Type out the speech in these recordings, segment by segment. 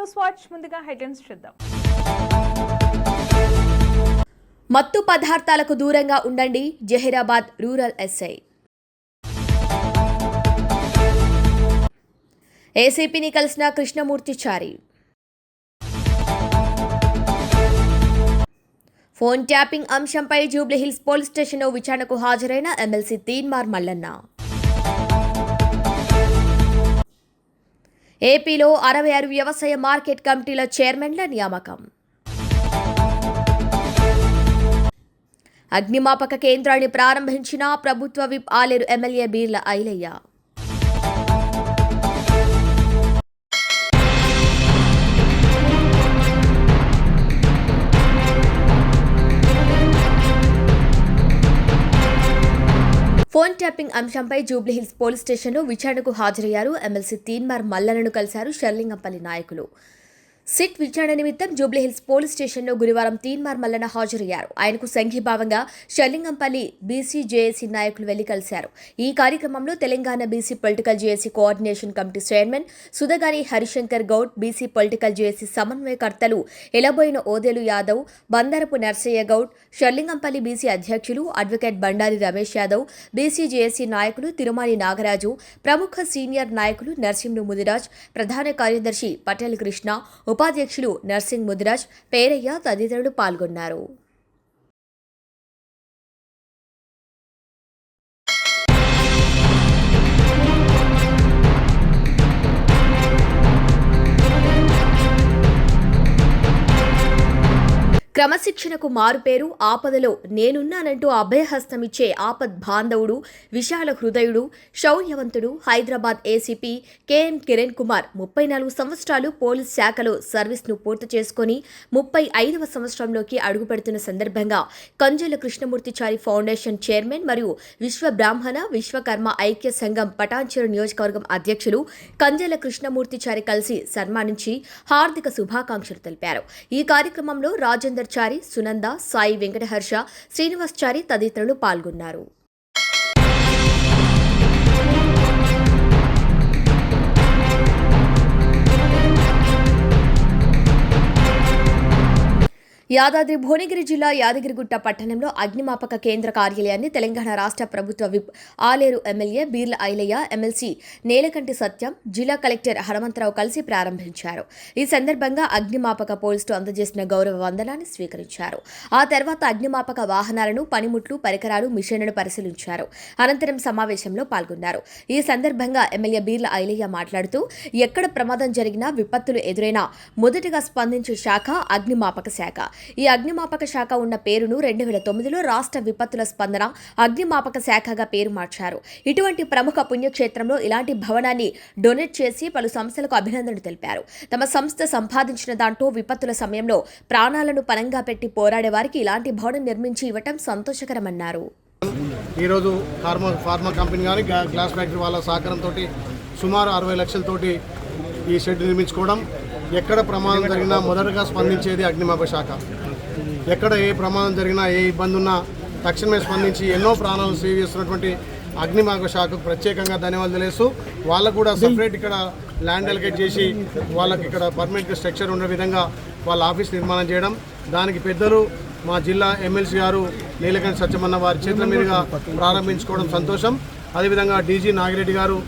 News watch ముందుగా headlines చూద్దాం. మత్తు పదార్థాలకు దూరంగా ఉండండి. Zahirabad rural SI. ఏసీపీని కలిసిన కృష్ణమూర్తి చారి. ఫోన్ ట్యాపింగ్ అంశంపై జూబ్లీహిల్స్ పోలీస్ స్టేషన్లో విచారణకు హాజరైన ఎమ్మెల్సీ తీన్మార్ మల్లన్న. ఏపీలో అరవై ఆరు వ్యవసాయ మార్కెట్ కమిటీల చైర్మన్ల నియామకం. అగ్నిమాపక కేంద్రాన్ని ప్రారంభించిన ప్రభుత్వ whip Aler MLA Beerla Ilaiah. Phone tapping అంశంపై జూబ్లీహిల్స్ పోలీస్ స్టేషన్లో విచారణకు హాజరయ్యారు. ఎమ్మెల్సీ తీన్మార్ మల్లలను కలిశారు షర్లింగంపల్లి నాయకులు. సిట్ విచారణ నిమిత్తం జూబ్లీహిల్స్ పోలీస్ స్టేషన్లో గురువారం తీన్మార్ మల్లన హాజరయ్యారు. ఆయనకు సంఘీభావంగా షర్లింగంపల్లి బీసీ జేఏసీ నాయకులు వెళ్ళి కలిశారు. ఈ కార్యక్రమంలో Telangana BC political JAC coordination committee chairman Sudhagani Harishankar Goud BC political JAC సమన్వయకర్తలు Elaboina Odelu Yadav Bandarapu Narsaiah Goud Serilingampally BC అధ్యక్షులు advocate Bandari Ramesh Yadav BC JAC నాయకులు తిరుమాని నాగరాజు ప్రముఖ సీనియర్ నాయకులు నర్సింహు ముదిరాజ్ ప్రధాన కార్యదర్శి పటేల్ కృష్ణ ఉపాధ్యక్షులు నర్సింగ్ ముదిరాజ్ పేరయ్య తదితరులు పాల్గొన్నారు. క్రమశిక్షణకు మారుపేరు ఆపదలో నేనున్నానంటూ అభయహస్తమిచ్చే ఆపద్ బాంధవుడు విశాల హృదయుడు శౌర్యవంతుడు హైదరాబాద్ ఏసీపీ కెఎం కిరణ్ కుమార్ ముప్పై నాలుగు సంవత్సరాలు పోలీస్ శాఖలో సర్వీస్ను పూర్తి చేసుకుని ముప్పై ఐదవ సంవత్సరంలోకి అడుగుపెడుతున్న సందర్భంగా కంజల కృష్ణమూర్తిచారి ఫౌండేషన్ చైర్మన్ మరియు విశ్వ బ్రాహ్మణ విశ్వకర్మ ఐక్య సంఘం పటాన్చెరు నియోజకవర్గం అధ్యక్షులు కంజల కృష్ణమూర్తిచారి కలిసి సన్మానించి హార్దిక శుభాకాంక్షలు తెలిపారు. ఈ కార్యక్రమంలో రాజేంద్ర చారి సునంద సాయి వెంకటహర్ష శ్రీనివాస్ చారి తదితరులు పాల్గొన్నారు. యాదాద్రి భువనగిరి జిల్లా యాదగిరిగుట్ట పట్టణంలో అగ్నిమాపక కేంద్ర కార్యాలయాన్ని తెలంగాణ రాష్ట్ర ప్రభుత్వ whip Aler MLA Beerla Ilaiah MLC Nelakanti Satyam జిల్లా కలెక్టర్ హనుమంతరావు కలిసి ప్రారంభించారు. ఈ సందర్భంగా అగ్నిమాపక పోలీసులు అందజేసిన గౌరవ వందనాన్ని స్వీకరించారు. ఆ తర్వాత అగ్నిమాపక వాహనాలను పనిముట్లు పరికరాలు మిషన్లను పరిశీలించారు. అనంతరం సమావేశంలో పాల్గొన్నారు. ఈ సందర్భంగా ఎమ్మెల్యే బీర్ల ఐలయ్య మాట్లాడుతూ ఎక్కడ ప్రమాదం జరిగినా విపత్తులు ఎదురైనా మొదటగా స్పందించే శాఖ అగ్నిమాపక శాఖ. ఈ అగ్నిమాపక శాఖ ఉన్న పేరును రెండు వేల తొమ్మిదిలో రాష్ట్ర విపత్తుల స్పందన అగ్నిమాపక శాఖగా పేరు మార్చారు. ఇటువంటి ప్రముఖ పుణ్యక్షేత్రంలో ఇలాంటి భవనాన్ని డొనేట్ చేసి పలు సంస్థలకు అభినందనలు తెలిపారు. తమ సంస్థ సంపాదించిన దాంట్లో విపత్తుల సమయంలో ప్రాణాలను పనంగా పెట్టి పోరాడే వారికి ఇలాంటి భవనం నిర్మించి ఇవ్వటం సంతోషకరమన్నారు. ఈరోజు ఫార్మా ఫార్మా కంపెనీ కానీ గ్లాస్ ఫ్యాక్టరీ వాళ్ళ సహకారంతో సుమారు అరవై లక్షలతోటి ఈ షెడ్ నిర్మించుకోవడం ఎక్కడ ప్రమాదం జరిగినా మొదటగా స్పందించేది అగ్నిమాపక శాఖ. ఎక్కడ ఏ ప్రమాదం జరిగినా ఏ ఇబ్బంది ఉన్నా తక్షణమే స్పందించి ఎన్నో ప్రాణాలను సేవ్ చేస్తున్నటువంటి అగ్నిమాపక శాఖకు ప్రత్యేకంగా ధన్యవాదాలు తెలియస్తూ వాళ్ళకు కూడా సపరేట్ ఇక్కడ ల్యాండ్ అలకేట్ చేసి వాళ్ళకి ఇక్కడ పర్మనెంట్ స్ట్రక్చర్ ఉండే విధంగా వాళ్ళ ఆఫీస్ నిర్మాణం చేయడం. దానికి పెద్దలు మా జిల్లా ఎమ్మెల్సీ గారు నీలకంఠ సత్యమన్న వారి చేతుల మీదుగా ప్రారంభించుకోవడం సంతోషం. అదేవిధంగా డీజీ నాగిరెడ్డి గారు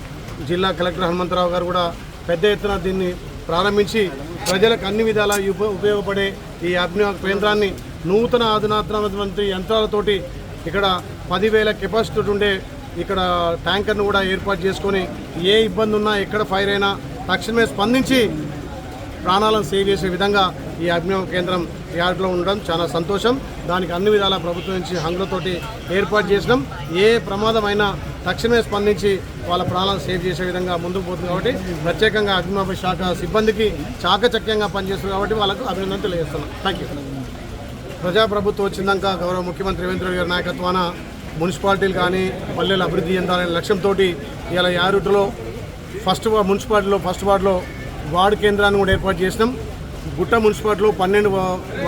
జిల్లా కలెక్టర్ హనుమంతరావు గారు కూడా పెద్ద ఎత్తున దీన్ని ప్రారంభించి ప్రజలకు అన్ని విధాలా ఉపయోగపడే ఈ అగ్ని కేంద్రాన్ని నూతన అధునాతనమైనటువంటి యంత్రాలతోటి ఇక్కడ పదివేల కెపాసిటీ ఉండే ఇక్కడ ట్యాంకర్ను కూడా ఏర్పాటు చేసుకొని ఏ ఇబ్బంది ఉన్నా ఎక్కడ ఫైర్ అయినా తక్షణమే స్పందించి ప్రాణాలను సేవ్ చేసే విధంగా ఈ అగ్నిమాపక కేంద్రం యార్డ్లో ఉండడం చాలా సంతోషం. దానికి అన్ని విధాల ప్రభుత్వం నుంచి హంగులతోటి ఏర్పాటు చేసినాం. ఏ ప్రమాదమైనా తక్షణమే స్పందించి వాళ్ళ ప్రాణాలను సేవ్ చేసే విధంగా ముందుకు పోతుంది కాబట్టి ప్రత్యేకంగా అగ్నిమాపక శాఖ సిబ్బందికి చాకచక్యంగా పనిచేస్తుంది కాబట్టి వాళ్ళకు అభినందనలు తెలియజేస్తున్నాం. థ్యాంక్ యూ ప్రజాప్రభుత్వం వచ్చిందాక గౌరవ ముఖ్యమంత్రి రేవంత్ రెడ్డి గారి నాయకత్వాన మున్సిపాలిటీలు కానీ పల్లెలు అభివృద్ధి చెందాలనే లక్ష్యంతో ఇలా యారుటలో ఫస్ట్ మున్సిపాలిటీలో ఫస్ట్ వార్డులో వార్డు కేంద్రాన్ని కూడా ఏర్పాటు చేసినాం. గుట్ట మున్సిపాలిటీలో పన్నెండు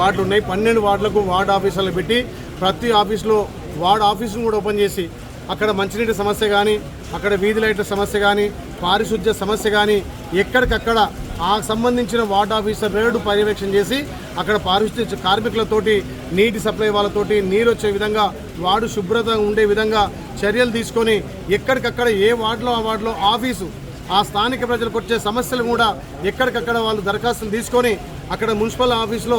వార్డులు ఉన్నాయి. పన్నెండు వార్డులకు వార్డు ఆఫీసులు పెట్టి ప్రతి ఆఫీసులో వార్డు ఆఫీసును కూడా ఓపెన్ చేసి అక్కడ మంచినీటి సమస్య కానీ అక్కడ వీధి లైట్ల సమస్య కానీ పారిశుద్ధ్య సమస్య కానీ ఎక్కడికక్కడ ఆ సంబంధించిన వార్డ్ ఆఫీసర్ రేడు పర్యవేక్షణ చేసి అక్కడ పారిశుద్ధ్య కార్మికులతోటి నీటి సప్లై వాళ్ళతోటి నీరు వచ్చే విధంగా వార్డు శుభ్రత ఉండే విధంగా చర్యలు తీసుకొని ఎక్కడికక్కడ ఏ వార్డులో ఆ వార్డులో ఆఫీసు ఆ స్థానిక ప్రజలకు వచ్చే సమస్యలు కూడా ఎక్కడికక్కడ వాళ్ళు దరఖాస్తులు తీసుకొని అక్కడ మున్సిపల్ ఆఫీసులో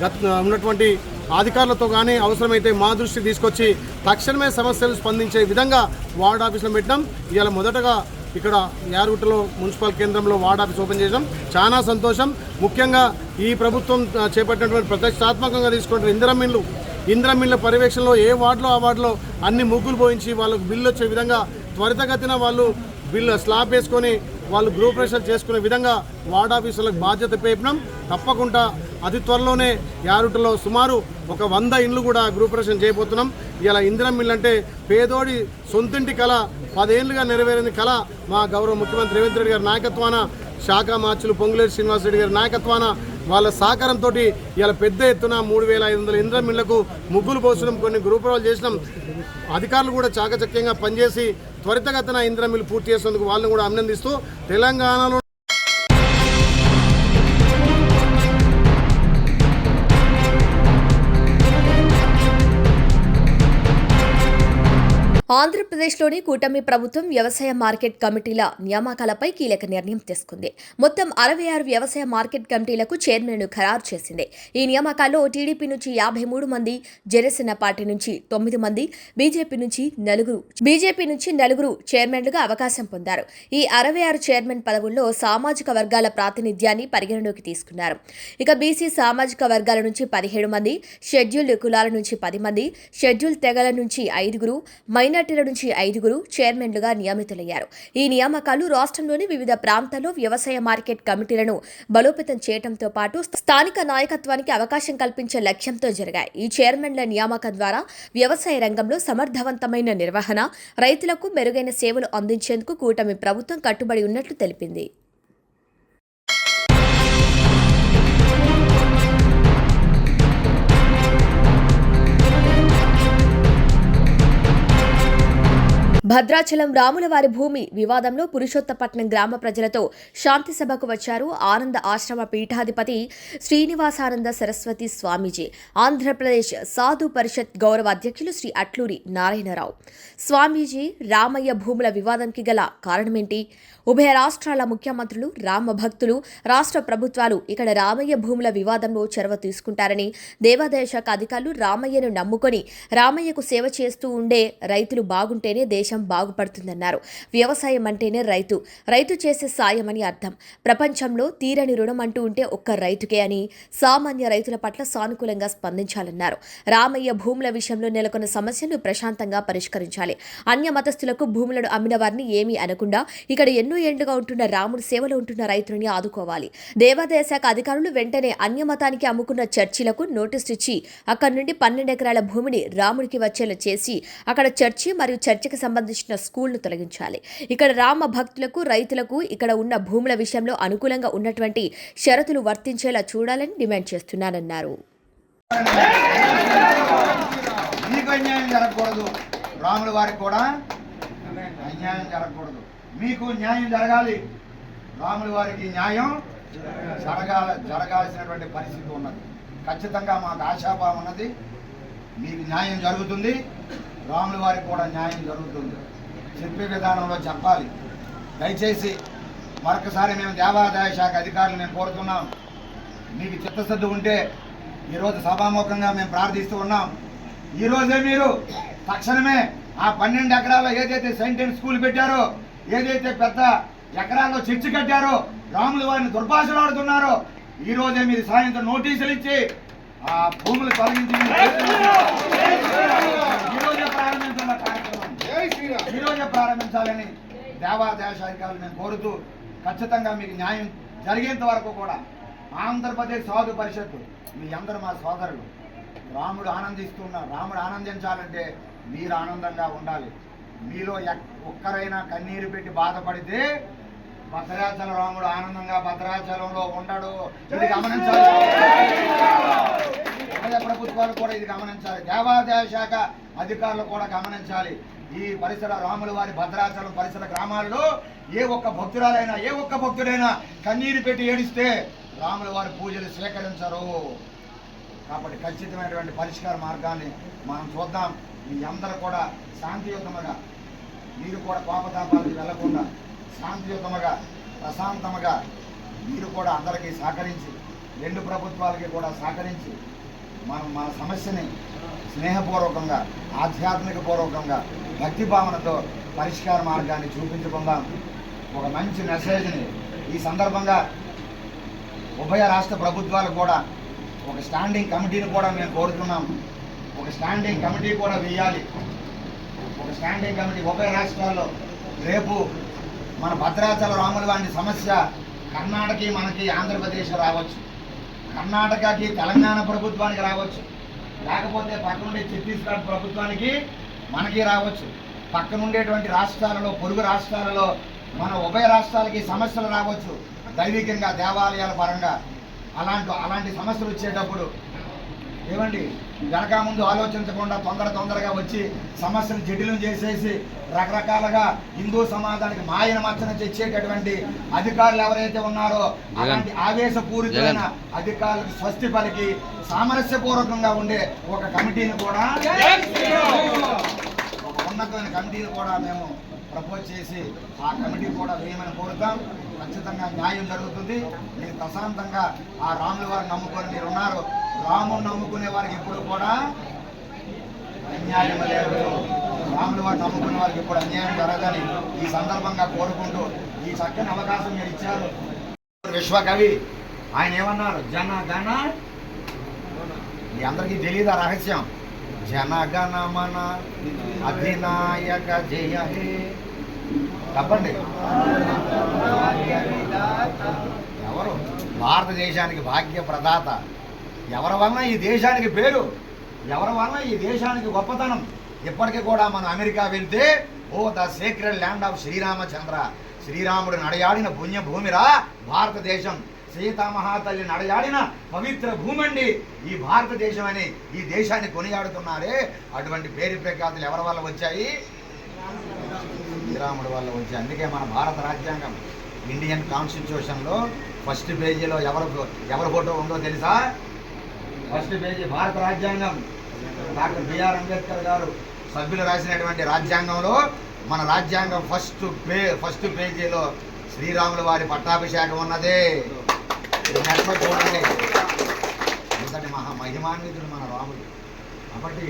గత ఉన్నటువంటి అధికారులతో కానీ అవసరమైతే మా దృష్టి తీసుకొచ్చి తక్షణమే సమస్యలు స్పందించే విధంగా వార్డ్ ఆఫీసులో పెట్టడం ఇవాళ మొదటగా ఇక్కడ యారుగుట్టలో మున్సిపల్ కేంద్రంలో వార్డ్ ఆఫీస్ ఓపెన్ చేసాం చాలా సంతోషం. ముఖ్యంగా ఈ ప్రభుత్వం చేపట్టినటువంటి ప్రతిష్టాత్మకంగా తీసుకుంటున్న ఇందిరమిన్లు ఇందిరమిన్ల పర్యవేక్షణలో ఏ వార్డులో ఆ వార్డులో అన్ని ముగ్గులు పోయించి వాళ్ళకు బిల్లు వచ్చే విధంగా త్వరితగతిన వాళ్ళు బిల్లు స్లాబ్ వేసుకొని వాళ్ళు గ్రూప్ ప్రెషర్ చేసుకునే విధంగా వార్డ్ ఆఫీసులకు బాధ్యత పేపినాం. తప్పకుండా అతి త్వరలోనే యారుటలో సుమారు ఒక వంద ఇండ్లు కూడా గ్రూప్ ప్రెషన్ చేయబోతున్నాం. ఇలా ఇందిరం ఇల్లు అంటే పేదోడి సొంతింటి కళ పదేళ్ళుగా నెరవేరిన కళ మా గౌరవ ముఖ్యమంత్రి రేవంత్ రెడ్డి గారి నాయకత్వాన శాఖ మార్చులు పొంగులేరు శ్రీనివాసరెడ్డి గారి నాయకత్వాన వాళ్ళ సహకారంతో ఇలా పెద్ద ఎత్తున మూడు వేల ఐదు వందల ఇంద్రం ముగ్గులు పోసడం కొన్ని గ్రూపులు చేసినాం. అధికారులు కూడా చాకచక్యంగా పనిచేసి త్వరితగతిన ఇంద్రమిల్లు పూర్తి చేసేందుకు వాళ్ళని కూడా అభినందిస్తూ తెలంగాణలో ఆంధ్రప్రదేశ్లోని కూటమి ప్రభుత్వం వ్యవసాయ మార్కెట్ కమిటీల నియామకాలపై కీలక నిర్ణయం తీసుకుంది. మొత్తం అరవై ఆరు వ్యవసాయ మార్కెట్ కమిటీలకు చైర్మన్ను ఖరారు చేసింది. ఈ నియామకాల్లో టీడీపీ నుంచి యాభై మూడు మంది జనసేన పార్టీ నుంచి తొమ్మిది మంది బీజేపీ నుంచి నలుగురు బీజేపీ నుంచి నలుగురు చైర్మన్లుగా అవకాశం పొందారు. ఈ అరవై ఆరు చైర్మన్ పదవుల్లో సామాజిక వర్గాల ప్రాతినిధ్యాన్ని పరిగణలోకి తీసుకున్నారు. ఇక బీసీ సామాజిక వర్గాల నుంచి పదిహేడు మంది షెడ్యూల్డ్ కులాల నుంచి పది మంది షెడ్యూల్ తెగల నుంచి ఐదుగురు మైనార్టీల నుంచి ఐదుగురు చైర్మన్లుగా నియమితులయ్యారు. ఈ నియామకాలు రాష్ట్రంలోని వివిధ ప్రాంతాల్లో వ్యవసాయ మార్కెట్ కమిటీలను బలోపేతం చేయడంతో పాటు స్థానిక నాయకత్వానికి అవకాశం కల్పించే లక్ష్యంతో జరిగాయి. ఈ చైర్మన్ల నియామకం ద్వారా వ్యవసాయ రంగంలో సమర్థవంతమైన నిర్వహణ రైతులకు మెరుగైన సేవలు అందించేందుకు కూటమి ప్రభుత్వం కట్టుబడి ఉన్నట్లు తెలిపింది. భద్రాచలం రాములవారి భూమి వివాదంలో పురుషోత్తపట్నం గ్రామ ప్రజలతో శాంతి సభకు వచ్చారు ఆనంద ఆశ్రమ పీఠాధిపతి శ్రీనివాసానంద సరస్వతి స్వామీజీ. ఆంధ్రప్రదేశ్ సాధు పరిషత్ గౌరవ అధ్యక్షులు శ్రీ అట్లూరి నారాయణరావు. స్వామీజీ రామయ్య భూముల వివాదానికి గల కారణమేంటి? ఉభయ రాష్ట్రాల ముఖ్యమంత్రులు రామ భక్తులు రాష్ట్ర ప్రభుత్వాలు ఇక్కడ రామయ్య భూముల వివాదంలో చొరవ తీసుకుంటారని దేవాదాయ శాఖ అధికారులు రామయ్యను నమ్ముకొని రామయ్యకు సేవ చేస్తూ ఉండే రైతులు బాగుంటేనే దేశం బాగుపడుతుందన్నారు. వ్యవసాయం అంటేనే రైతు. రైతు చేసే సాయం అని అర్థం. ప్రపంచంలో తీరని రుణం అంటూ ఉంటే ఒక్క రైతుకే అని సామాన్య రైతుల పట్ల సానుకూలంగా స్పందించాలన్నారు. రామయ్య భూముల విషయంలో నెలకొన్న సమస్యను ప్రశాంతంగా పరిష్కరించాలి. అన్య మతస్థులకు భూములను అమ్మిన వారిని ఏమీ అనకుండా ఇక్కడ ఎన్నో ఏళ్ళుగా ఉంటున్న రాముడు సేవలో ఉంటున్న రైతులని ఆదుకోవాలి. దేవాదాయ శాఖ అధికారులు వెంటనే అన్య మతానికి అమ్ముకున్న చర్చిలకు నోటీసు ఇచ్చి అక్కడి నుండి పన్నెండు ఎకరాల భూమిని రాముడికి వచ్చేలా చేసి అక్కడ చర్చి మరియు చర్చికి సంబంధించిన స్కూల్ను తొలగించాలి. ఇక్కడ రామ భక్తులకు రైతులకు ఇక్కడ ఉన్న భూముల విషయంలో అనుకూలంగా ఉన్నటువంటి షరతులు వర్తించేలా చూడాలని డిమాండ్ చేస్తున్నానన్నారు. మీకు అన్యాయం జరగకూడదు. రాముల వారికి కూడా అన్యాయం జరగకూడదు. మీకు న్యాయం జరగాలి. రాముల వారికి న్యాయం జరగాల జరగాల్సినటువంటి పరిస్థితి ఉన్నది. ఖచ్చితంగా మాకు ఆశాభావం ఉన్నది. మీకు న్యాయం జరుగుతుంది. రాముల వారికి కూడా న్యాయం జరుగుతుంది. చెప్పే విధానంలో చెప్పాలి. దయచేసి మరొకసారి మేము దేవాదాయ శాఖ అధికారులు మేము కోరుతున్నాం. మీకు చిత్తశుద్ధి ఉంటే ఈరోజు సభాముఖంగా మేము ప్రార్థిస్తూ ఉన్నాం. ఈరోజే మీరు తక్షణమే ఆ పన్నెండు ఎకరాల్లో ఏదైతే సెయింటెన్ స్కూల్ పెట్టారో ఏదైతే పెద్ద ఎకరాల్లో చర్చి కట్టారో రాములు వారిని దుర్భాషలాడుతున్నారో ఈ ఈరోజే మీరు సాయంత్రం నోటీసులు ఇచ్చి ఆ భూములు తొలగించి మీరు ఈ రోజే ప్రారంభించాల కార్యక్రమం? ఈ రోజే ప్రారంభించాలని దేవాదాయ అధికారులు మేము కోరుతూ ఖచ్చితంగా మీకు న్యాయం జరిగేంత వరకు కూడా ఆంధ్రప్రదేశ్ సాధు పరిషత్తు మీ అందరూ మా సోదరులు. రాముడు ఆనందిస్తున్నారు రాముడు ఆనందించాలంటే మీరు ఆనందంగా ఉండాలి. మీలో ఒక్కరైనా కన్నీరు పెట్టి బాధపడితే భద్రాచల రాముడు ఆనందంగా భద్రాచలంలో ఉండడు. ఇది గమనించాలి. ప్రభుత్వాలు కూడా ఇది గమనించాలి. దేవాదాయ శాఖ అధికారులు కూడా గమనించాలి. ఈ పరిసర రాముల వారి భద్రాచలం పరిసర గ్రామాల్లో ఏ ఒక్క భక్తురాలైనా ఏ ఒక్క భక్తుడైనా కన్నీరు పెట్టి ఏడిస్తే రాముల వారి పూజలు స్వీకరించరు. కాబట్టి ఖచ్చితమైనటువంటి పరిష్కార మార్గాన్ని మనం చూద్దాం. మీ అందరూ కూడా శాంతియుతముగా మీరు కూడా కోపతాపాలకు వెళ్ళకుండా శాంతియుతముగా ప్రశాంతముగా మీరు కూడా అందరికీ సహకరించి రెండు ప్రభుత్వాలకి కూడా సహకరించి మనం మన సమస్యని స్నేహపూర్వకంగా ఆధ్యాత్మిక పూర్వకంగా భక్తి భావనతో పరిష్కార మార్గాన్ని చూపించుకుందాం. ఒక మంచి మెసేజ్ని ఈ సందర్భంగా ఉభయ రాష్ట్ర ప్రభుత్వాలు కూడా ఒక స్టాండింగ్ కమిటీని కూడా మేము కోరుతున్నాం. ఒక స్టాండింగ్ కమిటీ కూడా వేయాలి. ఒక స్టాండింగ్ కమిటీ ఉభయ రాష్ట్రాల్లో రేపు మన భద్రాచల రాముల వారి సమస్య కర్ణాటకకి మనకి ఆంధ్రప్రదేశ్ రావచ్చు. కర్ణాటకకి తెలంగాణ ప్రభుత్వానికి రావచ్చు. లేకపోతే పక్కనుండే ఛత్తీస్గఢ్ ప్రభుత్వానికి మనకి రావచ్చు. పక్కనుండేటువంటి రాష్ట్రాలలో పొరుగు రాష్ట్రాలలో మన ఉభయ రాష్ట్రాలకి సమస్యలు రావచ్చు. దైవికంగా దేవాలయాల పరంగా. అలాంటి అలాంటి సమస్యలు వచ్చేటప్పుడు ఏమండి? వెనక ముందు ఆలోచించకుండా తొందర తొందరగా వచ్చి సమస్యను జటిలం చేసేసి రకరకాలుగా హిందూ సమాజానికి మాయన మచ్చన తెచ్చేటటువంటి అధికారులు ఎవరైతే ఉన్నారో అలాంటి ఆవేశపూరితమైన అధికారులకు స్వస్తి పలికి సామరస్యపూర్వకంగా ఉండే ఒక కమిటీని కూడా ఉన్నతమైన కమిటీలు కూడా మేము ప్రపోజ్ చేసి ఆ కమిటీ కూడా వేయమని కోరుతాం. ఖచ్చితంగా న్యాయం జరుగుతుంది. మీరు ప్రశాంతంగా ఆ రాముల వారిని నమ్ముకొని మీరు ఉన్నారు. రాముని నమ్ముకునే వారికి ఎప్పుడు కూడా అన్యాయం లేదు రాముల వారిని నమ్ముకునే వారికి ఎప్పుడు అన్యాయం జరగదని ఈ సందర్భంగా కోరుకుంటూ ఈ చక్కని అవకాశం మీరు ఇచ్చారు. విశ్వకవి ఆయన ఏమన్నారు? జన గణ మీ అందరికీ తెలియదు ఆ రహస్యం? జనగణమన అధినాయక జయ హే. తప్పండి. ఎవరు? భారతదేశానికి భాగ్య ప్రదాత. ఎవరి వలన ఈ దేశానికి పేరు? ఎవరి వలన ఈ దేశానికి గొప్పతనం? ఇప్పటికీ కూడా మనం అమెరికా వెళ్తే ఓ the secret land of Sri Ramachandra. శ్రీరాముడు నడయాడిన పుణ్యభూమిరా భారతదేశం. సీతామహాతల్లి నడయాడిన పవిత్ర భూమండి. ఈ భారతదేశం అని ఈ దేశాన్ని కొనియాడుతున్నారే. అటువంటి పేరు ప్రఖ్యాతులు ఎవరి వల్ల వచ్చాయి? శ్రీరాముడి వల్ల వచ్చాయి. అందుకే మన భారత రాజ్యాంగం ఇండియన్ కాన్స్టిట్యూషన్లో ఫస్ట్ పేజీలో ఎవరు ఎవరి ఫోటో ఉందో తెలుసా? ఫస్ట్ పేజీ భారత రాజ్యాంగం. డాక్టర్ బిఆర్ అంబేద్కర్ గారు సభ్యులు రాసినటువంటి రాజ్యాంగంలో మన రాజ్యాంగం ఫస్ట్ పే ఫస్ట్ పేజీలో శ్రీరాముల వారి పట్టాభిషేకం ఉన్నదే. మహిమ చూడండి మహా మహిమాన్వితుడు మన రాముడు. కాబట్టి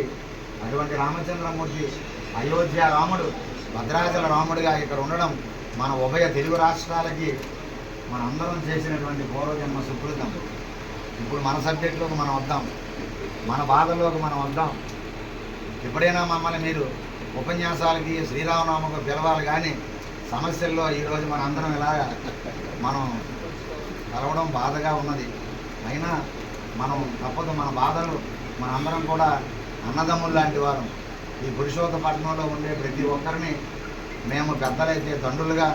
అటువంటి రామచంద్రమూర్తి అయోధ్య రాముడు భద్రాచల రాముడిగా ఇక్కడ ఉండడం మన ఉభయ తెలుగు రాష్ట్రాలకి మన అందరం చేసినటువంటి పూర్వజన్మ సుకృతం. ఇప్పుడు మన సబ్జెక్టులోకి మనం వద్దాం. మన బాధల్లోకి మనం వద్దాం. ఎప్పుడైనా మమ్మల్ని మీరు ఉపన్యాసాలకి శ్రీరామనామకు పిలవాలి కానీ సమస్యల్లో ఈరోజు మన అందరం ఇలా మనం కలవడం బాధగా ఉన్నది. అయినా మనం తప్పదు మన బాధలు మన అందరం కూడా అన్నదమ్ములు లాంటి వారం. ఈ పురుషోత్తపట్నంలో ఉండే ప్రతి ఒక్కరిని మేము పెద్దలైతే తండ్రులుగా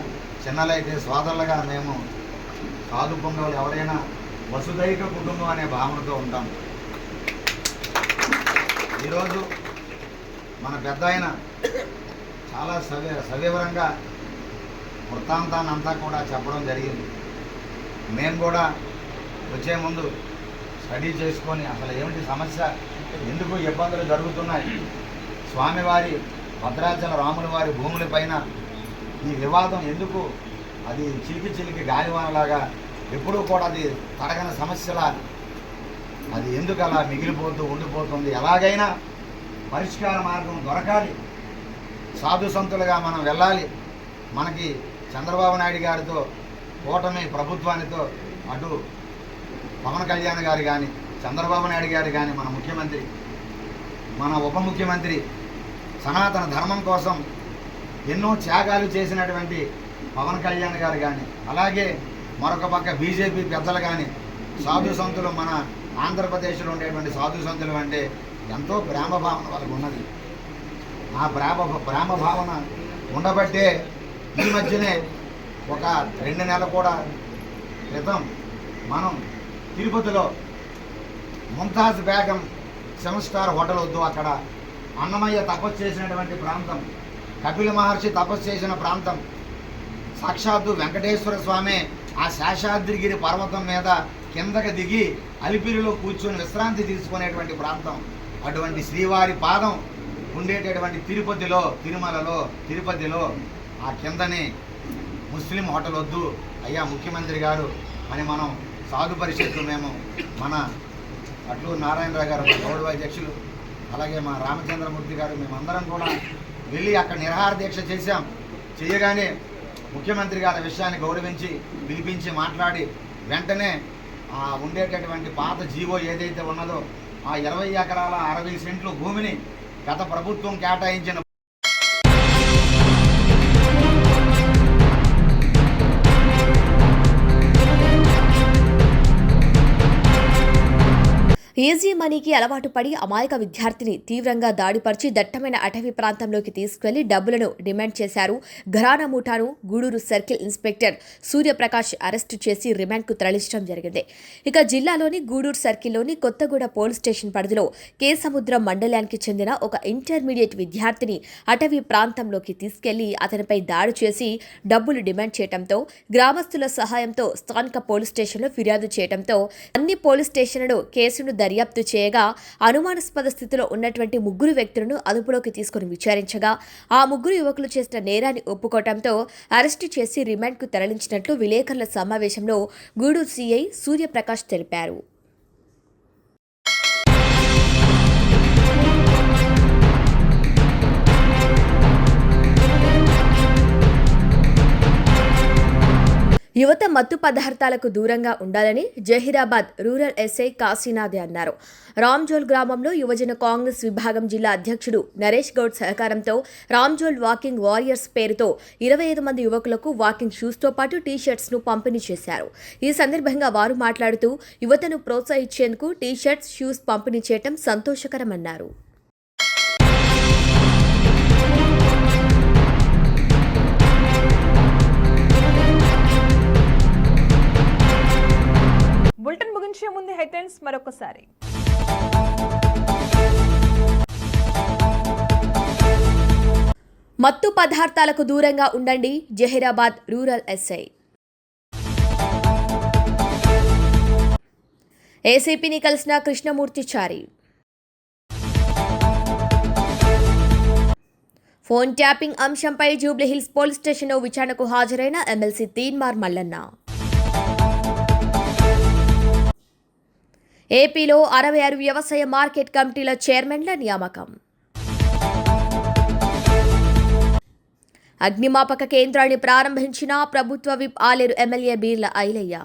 చిన్నలైతే సోదరులుగా మేము సాధు పొంగవులు ఎవరైనా వసుదైక కుటుంబం అనే భావనతో ఉంటాం. ఈరోజు మన పెద్ద ఆయన చాలా సవి సవివరంగా వృత్తాంతాన్ని అంతా కూడా చెప్పడం జరిగింది. మేము కూడా వచ్చే ముందు స్టడీ చేసుకొని అసలు ఏమిటి సమస్య? ఎందుకు ఇబ్బందులు జరుగుతున్నాయి? స్వామివారి భద్రాచల రాముల వారి భూములపైన ఈ వివాదం ఎందుకు? అది చిలికి చిలికి గాలివానలాగా ఎప్పుడూ కూడా అది తరగని సమస్యలా అది ఎందుకు అలా మిగిలిపోతూ ఉండిపోతుంది? ఎలాగైనా పరిష్కార మార్గం దొరకాలి. సాధు సంతులుగా మనం వెళ్ళాలి. మనకి చంద్రబాబు నాయుడు గారితో కూటమి ప్రభుత్వానితో అటు పవన్ కళ్యాణ్ గారు కానీ చంద్రబాబు నాయుడు గారు కానీ మన ముఖ్యమంత్రి మన ఉప ముఖ్యమంత్రి సనాతన ధర్మం కోసం ఎన్నో త్యాగాలు చేసినటువంటి పవన్ కళ్యాణ్ గారు కానీ అలాగే మరొక పక్క బీజేపీ పెద్దలు కానీ సాధు సంతులు మన ఆంధ్రప్రదేశ్లో ఉండేటువంటి సాధు సంతులు అంటే ఎంతో ప్రేమ భావన వాళ్ళకు ఉన్నది. ఆ ప్రేమ ప్రేమ భావన ఉండబట్టే ఈ మధ్యనే ఒక రెండు నెలలు కూడా క్రితం మనం తిరుపతిలో Mumtaz Begum seven star hotel వద్దు అక్కడ అన్నమయ్య తపస్సు చేసినటువంటి ప్రాంతం కపిల మహర్షి తపస్సు చేసిన ప్రాంతం సాక్షాత్తు వెంకటేశ్వర స్వామి ఆ శేషాద్రిగిరి పర్వతం మీద కిందకి దిగి అలిపిరిలో కూర్చొని విశ్రాంతి తీసుకునేటువంటి ప్రాంతం. అటువంటి శ్రీవారి పాదం ఉండేటటువంటి తిరుపతిలో తిరుమలలో తిరుపతిలో ఆ కిందనే ముస్లిం హోటల్ వద్దు. అయ్యా ముఖ్యమంత్రి గారు అని మనం సాధు పరిషత్తు మేము మన అట్లు నారాయణరావు గారు గౌరవ అధ్యక్షులు అలాగే మా రామచంద్రమూర్తి గారు మేమందరం కూడా వెళ్ళి అక్కడ నిరహార దీక్ష చేశాం. చేయగానే ముఖ్యమంత్రి గారి విషయాన్ని గౌరవించి పిలిపించి మాట్లాడి వెంటనే ఆ ఉండేటటువంటి పాత జీవో ఏదైతే ఉన్నదో ఆ ఇరవై ఎకరాల అరవై సెంట్లు భూమిని గత ప్రభుత్వం కేటాయించిన ఈజీ మనీకి అలవాటు పడి అమాయక విద్యార్థిని తీవ్రంగా దాడిపరిచి దట్టమైన అటవీ ప్రాంతంలోకి తీసుకువెళ్ళి డబ్బులను డిమాండ్ చేశారు. ఘరానా ముఠాను Gudur circle inspector Suryaprakash arrest చేసి రిమాండ్కు తరలించడం జరిగింది. ఇక జిల్లాలోని గూడూరు సర్కిల్లోని కొత్తగూడ పోలీస్ స్టేషన్ పరిధిలో కేసముద్రం మండలానికి చెందిన ఒక ఇంటర్మీడియట్ విద్యార్థిని అటవీ ప్రాంతంలోకి తీసుకెళ్ళి అతనిపై దాడి చేసి డబ్బులు డిమాండ్ చేయడంతో గ్రామస్తుల సహాయంతో స్థానిక పోలీస్ స్టేషన్లో ఫిర్యాదు చేయడంతో అన్ని పోలీస్ స్టేషన్లలో కేసును దర్యాప్తు చేయగా అనుమానాస్పద స్థితిలో ఉన్నటువంటి ముగ్గురు వ్యక్తులను అదుపులోకి తీసుకుని విచారించగా ఆ ముగ్గురు యువకులు చేసిన నేరాన్ని ఒప్పుకోవడంతో అరెస్టు చేసి రిమాండ్కు తరలించినట్లు విలేకరుల సమావేశంలో గూడూరు సీఐ సూర్యప్రకాష్ తెలిపారు. యువత మత్తు పదార్థాలకు దూరంగా ఉండాలని జహీరాబాద్ రూరల్ ఎస్ఐ కాశీనాథ్ అన్నారు. రామ్జోల్ గ్రామంలో యువజన కాంగ్రెస్ విభాగం జిల్లా అధ్యక్షుడు నరేష్ గౌడ్ సహకారంతో రామ్జోల్ వాకింగ్ వారియర్స్ పేరుతో ఇరవై ఐదు మంది యువకులకు వాకింగ్ షూస్తో పాటు టీ షర్ట్స్ను పంపిణీ చేశారు. ఈ సందర్భంగా వారు మాట్లాడుతూ యువతను ప్రోత్సహించేందుకు టీ షర్ట్స్ షూస్ పంపిణీ చేయడం సంతోషకరమన్నారు. హెడ్లైన్స్ మరొకసారి. మత్తు పదార్థాలకు దూరంగా ఉండండి. Zahirabad rural SI. ఏసీపీని కలిసిన కృష్ణమూర్తి చారి. ఫోన్ ట్యాపింగ్ అంశంపై జూబ్లీహిల్స్ పోలీస్ స్టేషన్లో విచారణకు హాజరైన ఎమ్మెల్సీ తీన్మార్ మల్లన్న. ఏపీలో అరవై ఆరు వ్యవసాయ మార్కెట్ కమిటీల చైర్మన్ల నియామకం. అగ్నిమాపక కేంద్రాన్ని ప్రారంభించిన ప్రభుత్వ విప్ ఆలేరు ఎమ్మెల్యే బీర్ల ఐలయ్య.